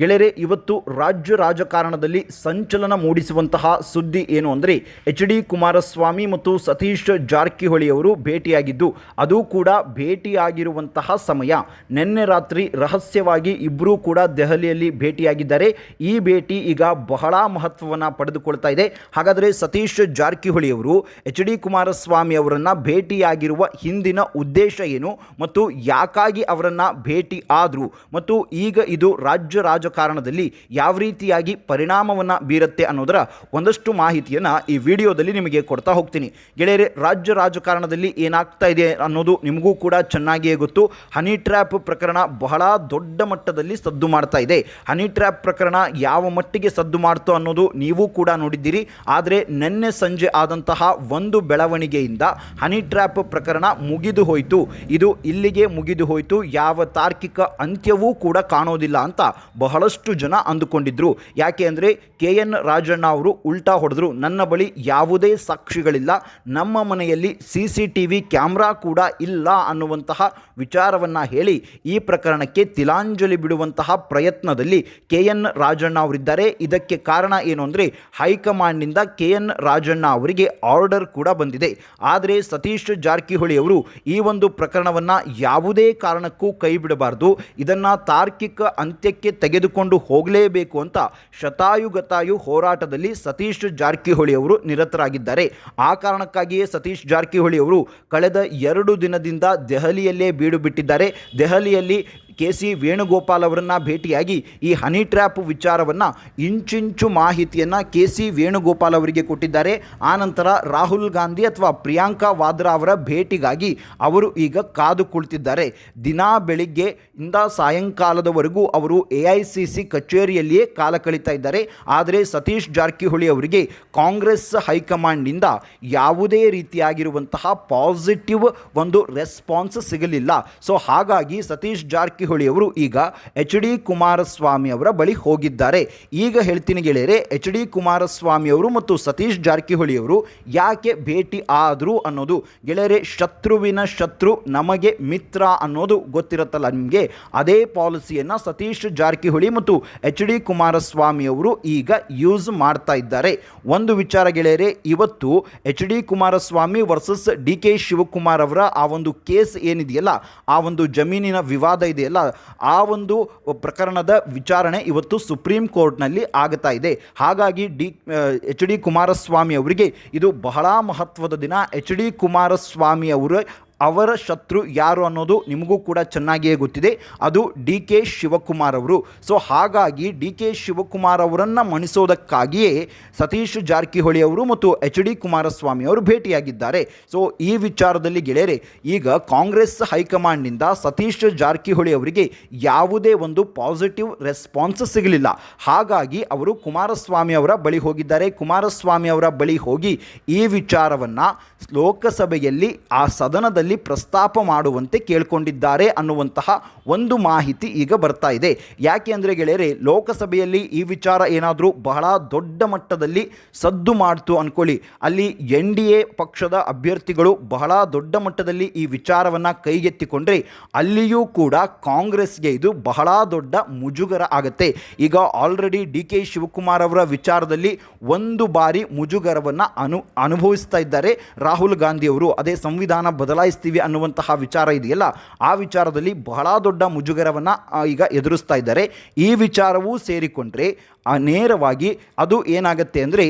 ಗೆಳೆಯರೆ, ಇವತ್ತು ರಾಜ್ಯ ರಾಜಕಾರಣದಲ್ಲಿ ಸಂಚಲನ ಮೂಡಿಸುವಂತಹ ಸುದ್ದಿ ಏನು ಅಂದರೆ ಎಚ್ ಡಿ ಕುಮಾರಸ್ವಾಮಿ ಮತ್ತು ಸತೀಶ್ ಜಾರಕಿಹೊಳಿ ಅವರು ಭೇಟಿಯಾಗಿದ್ದು, ಅದು ಕೂಡ ಭೇಟಿಯಾಗಿರುವಂತಹ ಸಮಯ. ನಿನ್ನೆ ರಾತ್ರಿ ರಹಸ್ಯವಾಗಿ ಇಬ್ಬರೂ ಕೂಡ ದೆಹಲಿಯಲ್ಲಿ ಭೇಟಿಯಾಗಿದ್ದಾರೆ. ಈ ಭೇಟಿ ಈಗ ಬಹಳ ಮಹತ್ವವನ್ನು ಪಡೆದುಕೊಳ್ತಾ ಇದೆ. ಹಾಗಾದರೆ ಸತೀಶ್ ಜಾರಕಿಹೊಳಿ ಅವರು, ಎಚ್ ಡಿ ಕುಮಾರಸ್ವಾಮಿ ಅವರನ್ನು ಭೇಟಿಯಾಗಿರುವ ಹಿಂದಿನ ಉದ್ದೇಶ ಏನು? ಮತ್ತು ಯಾಕಾಗಿ ಅವರನ್ನು ಭೇಟಿ ಆದರು? ಮತ್ತು ಈಗ ಇದು ರಾಜ್ಯ ರಾಜಕಾರಣದಲ್ಲಿ ಯಾವ ರೀತಿಯಾಗಿ ಪರಿಣಾಮವನ್ನು ಬೀರುತ್ತೆ ಅನ್ನೋದರ ಒಂದಷ್ಟು ಮಾಹಿತಿಯನ್ನು ಈ ವಿಡಿಯೋದಲ್ಲಿ ನಿಮಗೆ ಕೊಡ್ತಾ ಹೋಗ್ತೀನಿ. ಗೆಳೆಯರೆ, ರಾಜ್ಯ ರಾಜಕಾರಣದಲ್ಲಿ ಏನಾಗ್ತಾ ಇದೆ ಅನ್ನೋದು ನಿಮಗೂ ಕೂಡ ಚೆನ್ನಾಗಿಯೇ ಗೊತ್ತು. ಹನಿ ಟ್ರ್ಯಾಪ್ ಪ್ರಕರಣ ಬಹಳ ದೊಡ್ಡ ಮಟ್ಟದಲ್ಲಿ ಸದ್ದು ಮಾಡ್ತಾ ಇದೆ. ಹನಿ ಟ್ರ್ಯಾಪ್ ಪ್ರಕರಣ ಯಾವ ಮಟ್ಟಿಗೆ ಸದ್ದು ಮಾಡ್ತೋ ಅನ್ನೋದು ನೀವು ಕೂಡ ನೋಡಿದ್ದೀರಿ. ಆದರೆ ನಿನ್ನೆ ಸಂಜೆ ಆದಂತಹ ಒಂದು ಬೆಳವಣಿಗೆಯಿಂದ ಹನಿ ಟ್ರ್ಯಾಪ್ ಪ್ರಕರಣ ಮುಗಿದು ಹೋಯಿತು. ಇದು ಇಲ್ಲಿಗೆ ಮುಗಿದು ಹೋಯಿತು. ಯಾವ ತಾರ್ಕಿಕ ಅಂತ್ಯವೂ ಕೂಡ ಕಾಣೋದಿಲ್ಲ ಅಂತ ಬಹಳಷ್ಟು ಜನ ಅಂದುಕೊಂಡಿದ್ದರು ಯಾಕೆ ಅಂದರೆ ಕೆ ಎನ್ ರಾಜಣ್ಣ ಅವರು ಉಲ್ಟಾ ಹೊಡೆದ್ರು. ನನ್ನ ಬಳಿ ಯಾವುದೇ ಸಾಕ್ಷಿಗಳಿಲ್ಲ. ನಮ್ಮ ಮನೆಯಲ್ಲಿ C C T V camera ಕೂಡ ಇಲ್ಲ ಅನ್ನುವಂತಹ ವಿಚಾರವನ್ನು ಹೇಳಿ ಈ ಪ್ರಕರಣಕ್ಕೆ ತಿಲಾಂಜಲಿ ಬಿಡುವಂತಹ ಪ್ರಯತ್ನದಲ್ಲಿ ಕೆ ಎನ್ ರಾಜಣ್ಣ ಅವರಿದ್ದಾರೆ. ಇದಕ್ಕೆ ಕಾರಣ ಏನು ಅಂದರೆ ಹೈಕಮಾಂಡ್ನಿಂದ ಕೆ ಎನ್ ರಾಜಣ್ಣ ಅವರಿಗೆ ಆರ್ಡರ್ ಕೂಡ ಬಂದಿದೆ. ಆದರೆ ಸತೀಶ್ ಜಾರಕಿಹೊಳಿ ಅವರು ಈ ಒಂದು ಪ್ರಕರಣವನ್ನು ಯಾವುದೇ ಕಾರಣಕ್ಕೂ ಕೈ ಬಿಡಬಾರ್ದು. ಇದನ್ನು ತಾರ್ಕಿಕ ಅಂತ್ಯಕ್ಕೆ ತೆಗೆದುಕೊಂಡು ಹೋಗಲೇಬೇಕು ಅಂತ ಶತಾಯುಗತಾಯು ಹೋರಾಟದಲ್ಲಿ ಸತೀಶ್ ಜಾರಕಿಹೊಳಿ ಅವರು ನಿರತರಾಗಿದ್ದಾರೆ. ಆ ಕಾರಣಕ್ಕಾಗಿಯೇ ಸತೀಶ್ ಜಾರಕಿಹೊಳಿ ಅವರು ಕಳೆದ ಎರಡು ದಿನದಿಂದ ದೆಹಲಿಯಲ್ಲೇ ಬೀಡು ಬಿಟ್ಟಿದ್ದಾರೆ ದೆಹಲಿಯಲ್ಲಿ ಕೆ ಸಿ ವೇಣುಗೋಪಾಲ್ ಅವರನ್ನು ಭೇಟಿಯಾಗಿ ಈ ಹನಿ ಟ್ರ್ಯಾಪ್ ವಿಚಾರವನ್ನು ಇಂಚಿಂಚು ಮಾಹಿತಿಯನ್ನು ಕೆ ಸಿ ವೇಣುಗೋಪಾಲ್ ಅವರಿಗೆ ಕೊಟ್ಟಿದ್ದಾರೆ. ಆನಂತರ ರಾಹುಲ್ ಗಾಂಧಿ ಅಥವಾ ಪ್ರಿಯಾಂಕಾ ವಾದ್ರಾ ಅವರ ಭೇಟಿಗಾಗಿ ಅವರು ಈಗ ಕಾದು ಕುಳಿತಿದ್ದಾರೆ. ದಿನಾ ಬೆಳಿಗ್ಗೆ ಇಂದ ಸಾಯಂಕಾಲದವರೆಗೂ ಅವರು ಎ ಐ ಸಿ ಸಿ ಕಚೇರಿಯಲ್ಲಿಯೇ ಕಾಲ ಕಳೀತಾ ಇದ್ದಾರೆ. ಆದರೆ ಸತೀಶ್ ಜಾರಕಿಹೊಳಿ ಅವರಿಗೆ ಕಾಂಗ್ರೆಸ್ ಹೈಕಮಾಂಡ್ನಿಂದ ಯಾವುದೇ ರೀತಿಯಾಗಿರುವಂತಹ ಪಾಸಿಟಿವ್ ಒಂದು ರೆಸ್ಪಾನ್ಸ್ ಸಿಗಲಿಲ್ಲ. ಸೊ ಹಾಗಾಗಿ ಸತೀಶ್ ಜಾರಕಿಹೊಳಿ ಅವರು ಈಗ ಎಚ್ ಡಿ ಕುಮಾರಸ್ವಾಮಿ ಅವರ ಬಳಿ ಹೋಗಿದ್ದಾರೆ. ಈಗ ಹೇಳ್ತೀನಿ ಗೆಳೆಯರೆ, ಎಚ್ ಡಿ ಕುಮಾರಸ್ವಾಮಿ ಅವರು ಮತ್ತು ಸತೀಶ್ ಜಾರಕಿಹೊಳಿ ಅವರು ಯಾಕೆ ಭೇಟಿ ಆದರು ಅನ್ನೋದು ಗೆಳೆಯರೆ, ಶತ್ರುವಿನ ಶತ್ರು ನಮಗೆ ಮಿತ್ರ ಅನ್ನೋದು ಗೊತ್ತಿರುತ್ತಲ್ಲ ನಿಮಗೆ? ಅದೇ ಪಾಲಿಸಿಯನ್ನು ಸತೀಶ್ ಜಾರಕಿಹೊಳಿ ಮತ್ತು ಎಚ್ ಡಿ ಕುಮಾರಸ್ವಾಮಿ ಅವರು ಈಗ ಯೂಸ್ ಮಾಡ್ತಾ ಇದ್ದಾರೆ. ಒಂದು ವಿಚಾರ ಗೆಳೆಯರೆ, ಇವತ್ತು H D Kumaraswamy versus D K Shivakumar ಅವರ ಆ ಒಂದು ಕೇಸ್ ಏನಿದೆಯಲ್ಲ, ಆ ಒಂದು ಜಮೀನಿನ ವಿವಾದ ಇದೆಯಲ್ಲ ಆ ಒಂದು ಪ್ರಕರಣದ ವಿಚಾರಣೆ ಇವತ್ತು ಸುಪ್ರೀಂ ಕೋರ್ಟ್ನಲ್ಲಿ ಆಗ್ತಾ ಇದೆ. ಹಾಗಾಗಿ ಡಿ ಎಚ್ ಡಿ ಕುಮಾರಸ್ವಾಮಿ ಅವರಿಗೆ ಇದು ಬಹಳ ಮಹತ್ವದ ದಿನ. ಎಚ್ ಡಿ ಕುಮಾರಸ್ವಾಮಿ ಅವರು ಅವರ ಶತ್ರು ಯಾರು ಅನ್ನೋದು ನಿಮಗೂ ಕೂಡ ಚೆನ್ನಾಗಿಯೇ ಗೊತ್ತಿದೆ. ಅದು ಡಿ ಕೆ ಶಿವಕುಮಾರ್ ಅವರು. ಸೊ, ಹಾಗಾಗಿ ಡಿ ಕೆ ಶಿವಕುಮಾರ್ ಅವರನ್ನು ಮಣಿಸೋದಕ್ಕಾಗಿಯೇ ಸತೀಶ್ ಜಾರಕಿಹೊಳಿ ಅವರು ಮತ್ತು ಎಚ್ ಡಿ ಕುಮಾರಸ್ವಾಮಿ ಅವರು ಭೇಟಿಯಾಗಿದ್ದಾರೆ. ಸೊ, ಈ ವಿಚಾರದಲ್ಲಿ ಗೆಳೆಯರೆ, ಈಗ ಕಾಂಗ್ರೆಸ್ ಹೈಕಮಾಂಡ್ನಿಂದ ಸತೀಶ್ ಜಾರಕಿಹೊಳಿ ಅವರಿಗೆ ಯಾವುದೇ ಒಂದು ಪಾಸಿಟಿವ್ ರೆಸ್ಪಾನ್ಸ್ ಸಿಗಲಿಲ್ಲ. ಹಾಗಾಗಿ ಅವರು ಕುಮಾರಸ್ವಾಮಿ ಅವರ ಬಳಿ ಹೋಗಿದ್ದಾರೆ. ಕುಮಾರಸ್ವಾಮಿ ಅವರ ಬಳಿ ಹೋಗಿ ಈ ವಿಚಾರವನ್ನು ಲೋಕಸಭೆಯಲ್ಲಿ ಆ ಸದನದಲ್ಲಿ ಪ್ರಸ್ತಾಪ ಮಾಡುವಂತೆ ಕೇಳಿಕೊಂಡಿದ್ದಾರೆ ಅನ್ನುವಂತಹ ಒಂದು ಮಾಹಿತಿ ಈಗ ಬರ್ತಾ ಇದೆ. ಯಾಕೆ ಅಂದರೆ ಗೆಳೆಯರೆ, ಲೋಕಸಭೆಯಲ್ಲಿ ಈ ವಿಚಾರ ಏನಾದರೂ ಬಹಳ ದೊಡ್ಡ ಮಟ್ಟದಲ್ಲಿ ಸದ್ದು ಮಾಡ್ತು ಅಂದ್ಕೊಳ್ಳಿ ಅಲ್ಲಿ ಎನ್ ಡಿ ಪಕ್ಷದ ಅಭ್ಯರ್ಥಿಗಳು ಬಹಳ ದೊಡ್ಡ ಮಟ್ಟದಲ್ಲಿ ಈ ವಿಚಾರವನ್ನು ಕೈಗೆತ್ತಿಕೊಂಡ್ರೆ ಅಲ್ಲಿಯೂ ಕೂಡ ಕಾಂಗ್ರೆಸ್ಗೆ ಇದು ಬಹಳ ದೊಡ್ಡ ಮುಜುಗರ ಆಗುತ್ತೆ. ಈಗ ಆಲ್ರೆಡಿ ಡಿ ಕೆ ಶಿವಕುಮಾರ್ ಅವರ ವಿಚಾರದಲ್ಲಿ ಒಂದು ಬಾರಿ ಮುಜುಗರವನ್ನು ಅನು, ಅನುಭವಿಸ್ತಾ ಇದ್ದಾರೆ ರಾಹುಲ್ ಗಾಂಧಿ ಅವರು. ಅದೇ ಸಂವಿಧಾನ ಬದಲಾಯಿಸ್ತೀವಿ ಅನ್ನುವಂತಹ ವಿಚಾರ ಇದೆಯಲ್ಲ, ಆ ವಿಚಾರದಲ್ಲಿ ಬಹಳ ದೊಡ್ಡ ಮುಜುಗರವನ್ನು ಈಗ ಎದುರಿಸ್ತಾ ಇದ್ದಾರೆ. ಈ ವಿಚಾರವೂ ಸೇರಿಕೊಂಡ್ರೆ ನೇರವಾಗಿ ಅದು ಏನಾಗುತ್ತೆ ಅಂದರೆ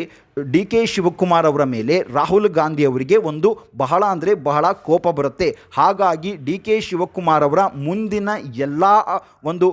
ಡಿ ಕೆ ಶಿವಕುಮಾರ್ ಅವರ ಮೇಲೆ ರಾಹುಲ್ ಗಾಂಧಿ ಅವರಿಗೆ ಒಂದು ಬಹಳ ಅಂದರೆ ಬಹಳ ಕೋಪ ಬರುತ್ತೆ. ಹಾಗಾಗಿ ಡಿ ಕೆ ಶಿವಕುಮಾರ್ ಅವರ ಮುಂದಿನ ಎಲ್ಲ ಒಂದು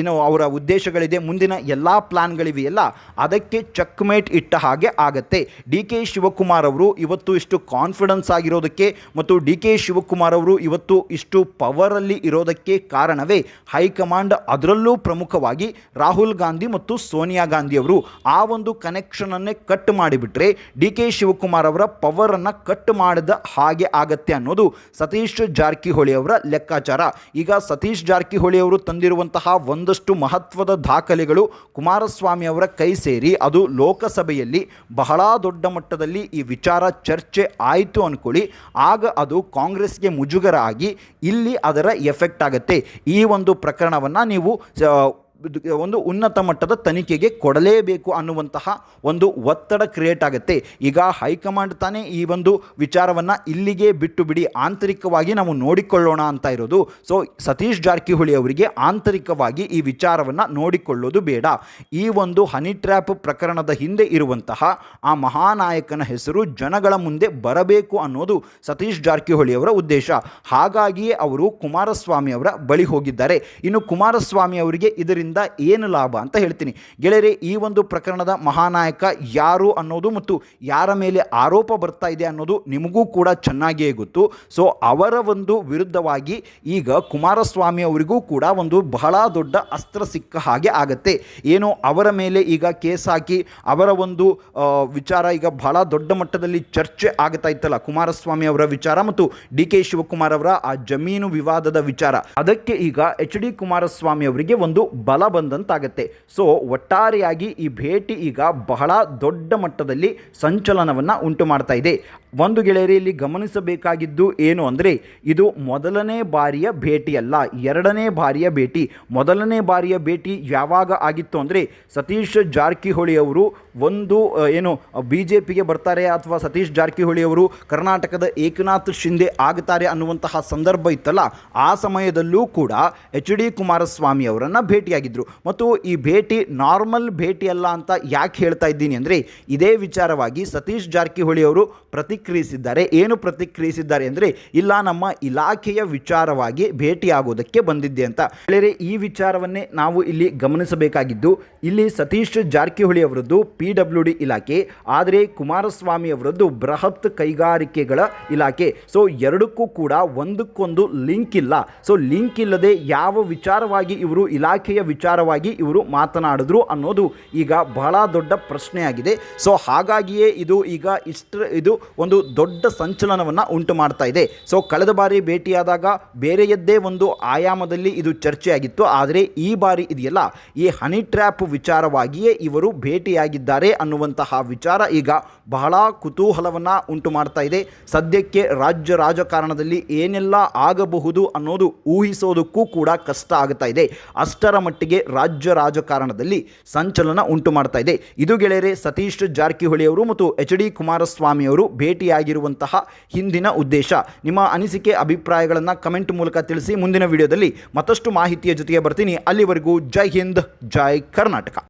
ಏನು ಅವರ ಉದ್ದೇಶಗಳಿದೆ, ಮುಂದಿನ ಎಲ್ಲ ಪ್ಲ್ಯಾನ್ಗಳಿವೆಯಲ್ಲ ಅದಕ್ಕೆ ಚೆಕ್ಮೇಟ್ ಇಟ್ಟ ಹಾಗೆ ಆಗತ್ತೆ. ಡಿ ಕೆ ಶಿವಕುಮಾರ್ ಅವರು ಇವತ್ತು ಇಷ್ಟು ಕಾನ್ಫಿಡೆನ್ಸ್ ಆಗಿರೋದಕ್ಕೆ ಮತ್ತು ಡಿ ಕೆ ಶಿವಕುಮಾರ್ ಅವರು ಇವತ್ತು ಇಷ್ಟು ಪವರಲ್ಲಿ ಇರೋದಕ್ಕೆ ಕಾರಣವೇ ಹೈಕಮಾಂಡ್ ಅದರಲ್ಲೂ ಪ್ರಮುಖವಾಗಿ ರಾಹುಲ್ ಗಾಂಧಿ ಮತ್ತು ಸೋನಿಯಾ ಗಾಂಧಿ ಅವರು ಆ ಒಂದು ಕನೆಕ್ಷನನ್ನೇ ಕಟ್ ಮಾಡಿಬಿಟ್ರೆ ಡಿ ಕೆ ಶಿವಕುಮಾರ್ ಅವರ ಪವರನ್ನು ಕಟ್ ಮಾಡಿದ ಹಾಗೆ ಆಗತ್ತೆ ಅನ್ನೋದು ಸತೀಶ್ ಜಾರಕಿಹೊಳಿ ಅವರ ಲೆಕ್ಕಾಚಾರ. ಈಗ ಸತೀಶ್ ಜಾರಕಿಹೊಳಿ ಅವರು ತಂದಿರುವಂತಹ ಒಂದಷ್ಟು ಮಹತ್ವದ ದಾಖಲೆಗಳು ಕುಮಾರಸ್ವಾಮಿ ಅವರ ಕೈ ಸೇರಿ, ಅದು ಲೋಕಸಭೆಯಲ್ಲಿ ಬಹಳ ದೊಡ್ಡ ಮಟ್ಟದಲ್ಲಿ ಈ ವಿಚಾರ ಚರ್ಚೆ ಆಯಿತು ಅಂದ್ಕೊಳ್ಳಿ ಆಗ ಅದು ಕಾಂಗ್ರೆಸ್ಗೆ ಮುಜುಗರ ಆಗಿ ಇಲ್ಲಿ ಅದರ ಎಫೆಕ್ಟ್ ಆಗುತ್ತೆ. ಈ ಒಂದು ಪ್ರಕರಣವನ್ನು ನೀವು ಒಂದು ಉನ್ನತ ಮಟ್ಟದ ತನಿಖೆಗೆ ಕೊಡಲೇಬೇಕು ಅನ್ನುವಂತಹ ಒಂದು ಒತ್ತಡ ಕ್ರಿಯೇಟ್ ಆಗುತ್ತೆ. ಈಗ ಹೈಕಮಾಂಡ್ ತಾನೇ ಈ ಒಂದು ವಿಚಾರವನ್ನು ಇಲ್ಲಿಗೆ ಬಿಟ್ಟು ಬಿಡಿ ಆಂತರಿಕವಾಗಿ ನಾವು ನೋಡಿಕೊಳ್ಳೋಣ ಅಂತ ಇರೋದು. ಸೊ ಸತೀಶ್ ಜಾರಕಿಹೊಳಿ ಅವರಿಗೆ ಆಂತರಿಕವಾಗಿ ಈ ವಿಚಾರವನ್ನು ನೋಡಿಕೊಳ್ಳೋದು ಬೇಡ. ಈ ಒಂದು ಹನಿ ಟ್ರ್ಯಾಪ್ ಪ್ರಕರಣದ ಹಿಂದೆ ಇರುವಂತಹ ಆ ಮಹಾನಾಯಕನ ಹೆಸರು ಜನಗಳ ಮುಂದೆ ಬರಬೇಕು ಅನ್ನೋದು ಸತೀಶ್ ಜಾರಕಿಹೊಳಿ ಅವರ ಉದ್ದೇಶ. ಹಾಗಾಗಿಯೇ ಅವರು ಕುಮಾರಸ್ವಾಮಿ ಅವರ ಬಳಿ ಹೋಗಿದ್ದಾರೆ. ಇನ್ನು ಕುಮಾರಸ್ವಾಮಿ ಅವರಿಗೆ ಇದರಿಂದ ಏನು ಲಾಭ ಅಂತ ಹೇಳ್ತೀನಿ. ಗೆಳೆಯರೆ, ಈ ಒಂದು ಪ್ರಕರಣದ ಮಹಾನಾಯಕ ಯಾರು ಅನ್ನೋದು ಮತ್ತು ಯಾರ ಮೇಲೆ ಆರೋಪ ಬರ್ತಾ ಇದೆ ಅನ್ನೋದು ನಿಮಗೂ ಕೂಡ ಚೆನ್ನಾಗಿಯೇ ಗೊತ್ತು. ಸೊ, ಅವರ ಒಂದು ವಿರುದ್ಧವಾಗಿ ಈಗ ಕುಮಾರಸ್ವಾಮಿ ಅವರಿಗೂ ಕೂಡ ಒಂದು ಬಹಳ ದೊಡ್ಡ ಅಸ್ತ್ರ ಸಿಕ್ಕ ಹಾಗೆ ಆಗತ್ತೆ. ಏನು ಅವರ ಮೇಲೆ ಈಗ ಕೇಸ್ ಹಾಕಿ ಅವರ ಒಂದು ವಿಚಾರ ಈಗ ಬಹಳ ದೊಡ್ಡ ಮಟ್ಟದಲ್ಲಿ ಚರ್ಚೆ ಆಗ್ತಾ ಇತ್ತಲ್ಲ ಕುಮಾರಸ್ವಾಮಿ ಅವರ ವಿಚಾರ ಮತ್ತು ಡಿ ಕೆ ಶಿವಕುಮಾರ್ ಅವರ ಆ ಜಮೀನು ವಿವಾದದ ವಿಚಾರ. ಅದಕ್ಕೆ ಈಗ ಎಚ್ ಡಿ ಕುಮಾರಸ್ವಾಮಿ ಅವರಿಗೆ ಒಂದು ಬಂದಂತಾಗತ್ತೆ. ಸೊ ಒಟ್ಟಾರೆಯಾಗಿ ಈ ಭೇಟಿ ಈಗ ಬಹಳ ದೊಡ್ಡ ಮಟ್ಟದಲ್ಲಿ ಸಂಚಲನವನ್ನು ಉಂಟು ಮಾಡ್ತಾ ಇದೆ. ಒಂದು ಗೆಳೆಯರಿ ಇಲ್ಲಿ ಗಮನಿಸಬೇಕಾಗಿದ್ದು ಏನು ಅಂದರೆ ಇದು ಮೊದಲನೇ ಬಾರಿಯ ಭೇಟಿಯಲ್ಲ, ಎರಡನೇ ಬಾರಿಯ ಭೇಟಿ. ಮೊದಲನೇ ಬಾರಿಯ ಭೇಟಿ ಯಾವಾಗ ಆಗಿತ್ತು ಅಂದರೆ ಸತೀಶ್ ಜಾರಕಿಹೊಳಿ ಅವರು ಒಂದು ಏನು ಬಿ ಜೆ ಪಿಗೆ ಬರ್ತಾರೆ ಅಥವಾ ಸತೀಶ್ ಜಾರಕಿಹೊಳಿ ಅವರು ಕರ್ನಾಟಕದ ಏಕನಾಥ್ ಶಿಂದೆ ಆಗ್ತಾರೆ ಅನ್ನುವಂತಹ ಸಂದರ್ಭ ಇತ್ತಲ್ಲ, ಆ ಸಮಯದಲ್ಲೂ ಕೂಡ ಎಚ್ ಡಿ ಕುಮಾರಸ್ವಾಮಿ ಅವರನ್ನು ಭೇಟಿಯಾಗಿದ್ದರು ಮತ್ತು ಈ ಭೇಟಿ ನಾರ್ಮಲ್ ಭೇಟಿ ಅಲ್ಲ ಅಂತ ಯಾಕೆ ಹೇಳ್ತಾ ಇದ್ದೀನಿ ಅಂದರೆ ಇದೇ ವಿಚಾರವಾಗಿ ಸತೀಶ್ ಜಾರಕಿಹೊಳಿ ಅವರು ಪ್ರತಿಕ್ರಿಯಿಸಿದ್ದಾರೆ, ಏನು ಪ್ರತಿಕ್ರಿಯಿಸಿದ್ದಾರೆ ಅಂದರೆ, ಇಲ್ಲ, ನಮ್ಮ ಇಲಾಖೆಯ ವಿಚಾರವಾಗಿ ಭೇಟಿಯಾಗೋದಕ್ಕೆ ಬಂದಿದ್ದೆ ಅಂತ. ಹೇಳಿದರೆ ಈ ವಿಚಾರವನ್ನೇ ನಾವು ಇಲ್ಲಿ ಗಮನಿಸಬೇಕಾಗಿದ್ದು, ಇಲ್ಲಿ ಸತೀಶ್ ಜಾರಕಿಹೊಳಿ ಅವರದ್ದು ಪಿ ಡಬ್ಲ್ಯೂ ಡಿ ಇಲಾಖೆ, ಆದರೆ ಕುಮಾರಸ್ವಾಮಿ ಅವರದ್ದು ಬೃಹತ್ ಕೈಗಾರಿಕೆಗಳ ಇಲಾಖೆ. ಸೊ ಎರಡಕ್ಕೂ ಕೂಡ ಒಂದಕ್ಕೊಂದು ಲಿಂಕ್ ಇಲ್ಲ. ಸೊ ಲಿಂಕ್ ಇಲ್ಲದೆ ಯಾವ ವಿಚಾರವಾಗಿ ಇವರು, ಇಲಾಖೆಯ ವಿಚಾರವಾಗಿ ಇವರು ಮಾತನಾಡಿದ್ರು ಅನ್ನೋದು ಈಗ ಬಹಳ ದೊಡ್ಡ ಪ್ರಶ್ನೆಯಾಗಿದೆ. ಸೊ ಹಾಗಾಗಿಯೇ ಇದು ಈಗ ಇಷ್ಟ ಇದು ಒಂದು ದೊಡ್ಡ ಸಂಚಲನವನ್ನು ಉಂಟು ಮಾಡ್ತಾ ಇದೆ. ಸೊ ಕಳೆದ ಬಾರಿ ಭೇಟಿಯಾದಾಗ ಬೇರೆಯದ್ದೇ ಒಂದು ಆಯಾಮದಲ್ಲಿ ಇದು ಚರ್ಚೆಯಾಗಿತ್ತು. ಆದರೆ ಈ ಬಾರಿ ಇದೆಯಲ್ಲ, ಈ ಹನಿ ಟ್ರ್ಯಾಪ್ ವಿಚಾರವಾಗಿಯೇ ಇವರು ಭೇಟಿಯಾಗಿದ್ದಾರೆ ಅನ್ನುವಂತಹ ವಿಚಾರ ಈಗ ಬಹಳ ಕುತೂಹಲವನ್ನು ಉಂಟು ಮಾಡ್ತಾ ಇದೆ. ಸದ್ಯಕ್ಕೆ ರಾಜ್ಯ ರಾಜಕಾರಣದಲ್ಲಿ ಏನೆಲ್ಲ ಆಗಬಹುದು ಅನ್ನೋದು ಊಹಿಸೋದಕ್ಕೂ ಕೂಡ ಕಷ್ಟ ಆಗ್ತಾ ಇದೆ. ಅಷ್ಟರ ಮಟ್ಟಿಗೆ ರಾಜ್ಯ ರಾಜಕಾರಣದಲ್ಲಿ ಸಂಚಲನ ಉಂಟು ಮಾಡ್ತಾ ಇದೆ. ಇದು ಗೆಳೆಯರೆ, ಸತೀಶ್ ಜಾರಕಿಹೊಳಿ ಅವರು ಮತ್ತು ಎಚ್ ಡಿ ಕುಮಾರಸ್ವಾಮಿ ಅವರು ಭೇಟಿಯಾಗಿರುವಂತಹ ಹಿಂದಿನ ಉದ್ದೇಶ. ನಿಮ್ಮ ಅನಿಸಿಕೆ, ಅಭಿಪ್ರಾಯಗಳನ್ನು ಕಮೆಂಟ್ ಮೂಲಕ ತಿಳಿಸಿ ಮುಂದಿನ ವಿಡಿಯೋದಲ್ಲಿ ಮತ್ತಷ್ಟು ಮಾಹಿತಿಯ ಜೊತೆಗೆ ಬರ್ತೀನಿ. ಅಲ್ಲಿವರೆಗೂ ಜೈ ಹಿಂದ್, ಜೈ ಕರ್ನಾಟಕ.